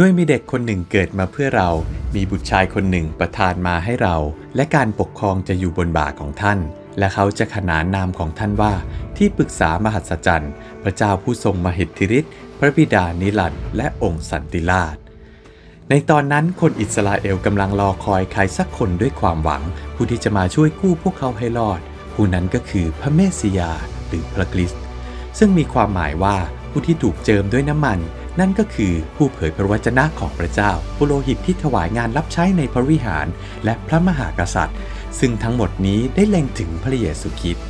ด้วยมีเด็กคนหนึ่งเกิดมาเพื่อเรา มีบุตรชายคนหนึ่งประทานมาให้เรา และการปกครองจะอยู่บนบ่าของท่าน และเขาจะขนานนามของท่านว่า ที่ปรึกษามหัศจรรย์ พระเจ้าผู้ทรงมหิทธิฤทธิ์ พระบิดานิรันดร์และองค์สันติราชในตอนนั้นคนอิสราเอลกำลังรอคอยใครสักคนด้วยความหวัง ผู้ที่จะมาช่วยกู้พวกเขาให้รอด ผู้นั้นก็คือพระเมสสิยาหรือพระคริสต์ซึ่งมีความหมายว่าผู้ที่ถูกเจิมด้วยน้ำมัน นั่นก็คือผู้เผยพระวจนะของพระเจ้าปุโรหิตที่ถวายงานรับใช้ในพระวิหาร และพระมหากษัตริย์ ซึ่งทั้งหมดนี้ได้เล็งถึงพระเยซูคริสต์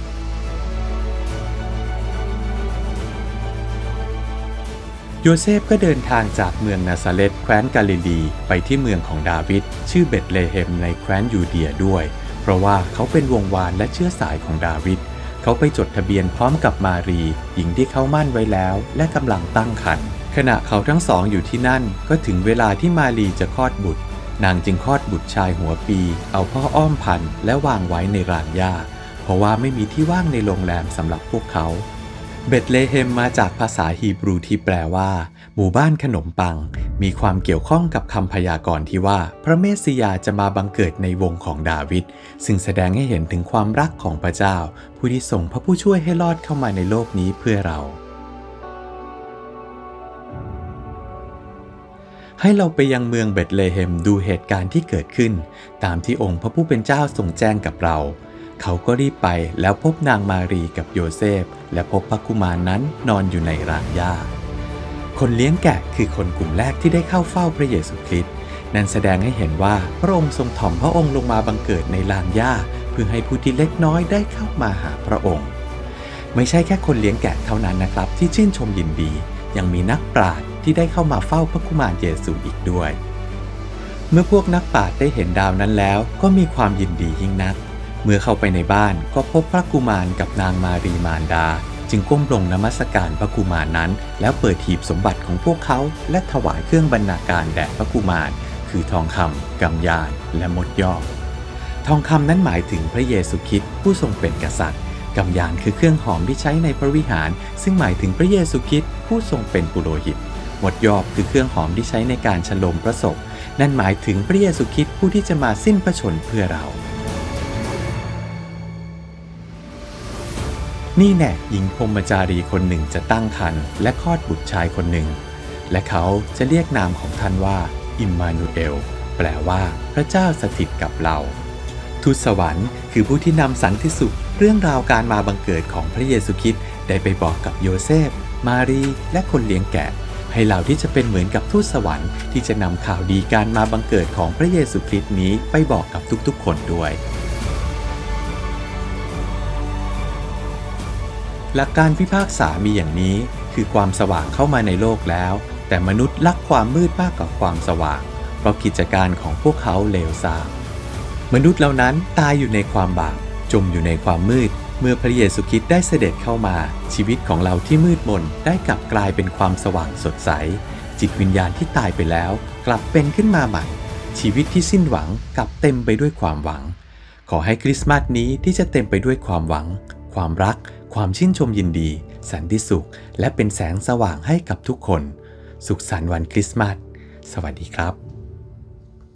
โยเซฟก็เดินทางจากเมืองนาซาเรตแคว้นกาลิลีไปที่เมืองของดาวิดชื่อเบธเลเฮมในแคว้นยูเดียด้วย เพราะว่าเขาเป็นวงวานและเชื้อสายของดาวิดเขาไปจดทะเบียนพร้อมกับมารี หญิงที่เขามั่นไว้แล้ว และกำลังตั้งครรภ์ ขณะเขาทั้งสองอยู่ที่นั่นก็ถึงเวลาที่มารีจะคลอดบุตร นางจึงคลอดบุตรชายหัวปี เอาพ่ออ้อมพันและวางไว้ในรานหญ้า เพราะว่าไม่มีที่ว่างในโรงแรมสำหรับพวกเขา เบธเลเฮมมาจากภาษาฮีบรูที่แปลว่า หมู่บ้านขนมปัง มีความเกี่ยวข้องกับคำพยากรณ์ที่ว่า พระเมสสิยาจะมาบังเกิดในวงของดาวิดซึ่งแสดงให้เห็นถึงความรักของพระเจ้า ผู้ที่ส่งพระผู้ช่วยให้รอดเข้ามาในโลกนี้เพื่อเรา ให้เราไปยังเมืองเบธเลเฮมดูเหตุการณ์ที่เกิดขึ้น ตามที่องค์พระผู้เป็นเจ้าทรงแจ้งกับเรา เขาก็รีบไปแล้วพบนางมารีกับโยเซฟ และพบพระกุมารนั้นนอนอยู่ในรางหญ้า คนเลี้ยงแกะคือคนกลุ่มแรกที่ได้เข้าเฝ้าพระเยซูคริสต์นั่นแสดงให้เห็นว่าพระองค์ทรงถ่อมพระองค์ลงมาบังเกิดในลานหญ้า เพื่อให้ผู้ที่เล็กน้อยได้เข้ามาหาพระองค์ ไม่ใช่แค่คนเลี้ยงแกะเท่านั้นนะครับ ที่ชื่นชมยินดี ยังมีนักปราชญ์ ที่ได้เข้ามาเฝ้าพระกุมารเยซูอีกด้วย เมื่อพวกนักปราชญ์ได้เห็นดาวนั้นแล้วก็มีความยินดียิ่งนัก เมื่อเข้าไปในบ้านก็พบพระกุมารกับนางมารีมารดา จึงก้มลงนมัสการพระกุมารนั้น แล้วเปิดหีบสมบัติของพวกเขาและถวายเครื่องบรรณาการแด่พระกุมาร คือทองคำกำยานและมดยอกทองคำนั้นหมายถึงพระเยซูคริสต์ผู้ทรงเป็นกษัตริย์กำยานคือเครื่องหอมที่ใช้ในพระวิหาร ซึ่งหมายถึงพระเยซูคริสต์ผู้ทรงเป็นปุโรหิต หมดยอกคือเครื่องหอมที่ใช้ในการฉลมพระศพ นั่นหมายถึงพระเยซูคริสต์ผู้ที่จะมาสิ้นพระชนเพื่อเรา นี่แน่หญิงพรมจารีคนหนึ่งจะตั้งครรภ์และคลอดบุตรชายคนหนึ่ง และเขาจะเรียกนามของท่านว่า อิมมานูเอล แปลว่า พระเจ้าสถิตกับเรา ทูตสวรรค์คือผู้ที่นำสันติสุขเรื่องราวการมาบังเกิดของพระเยซูคริสต์ได้ไปบอกกับโยเซฟ มารี และคนเลี้ยงแกะ ให้เราที่จะเป็นเหมือนกับทูตสวรรค์ที่จะนำข่าวดีการมาบังเกิดของพระเยซูคริสต์นี้ไปบอกกับทุกๆ คนด้วย หลักการพิพากษามีอย่างนี้ คือความสว่างเข้ามาในโลกแล้ว แต่มนุษย์รักความมืดมากกว่าความสว่าง เพราะกิจการของพวกเขาเลวทรามมนุษย์เหล่านั้นตายอยู่ในความบาปจมอยู่ในความมืด เมื่อพระเยซูคริสต์ได้เสด็จเข้ามา ชีวิตของเราที่มืดมนได้กลับกลายเป็นความสว่างสดใส จิตวิญญาณที่ตายไปแล้ว กลับเป็นขึ้นมาใหม่ ชีวิตที่สิ้นหวังกลับเต็มไปด้วยความหวัง ขอให้คริสต์มาสนี้ที่จะเต็มไปด้วยความหวัง ความรัก ความชื่นชมยินดี สันติสุข และเป็นแสงสว่างให้กับทุกคน สุขสันต์วันคริสต์มาส สวัสดีครับ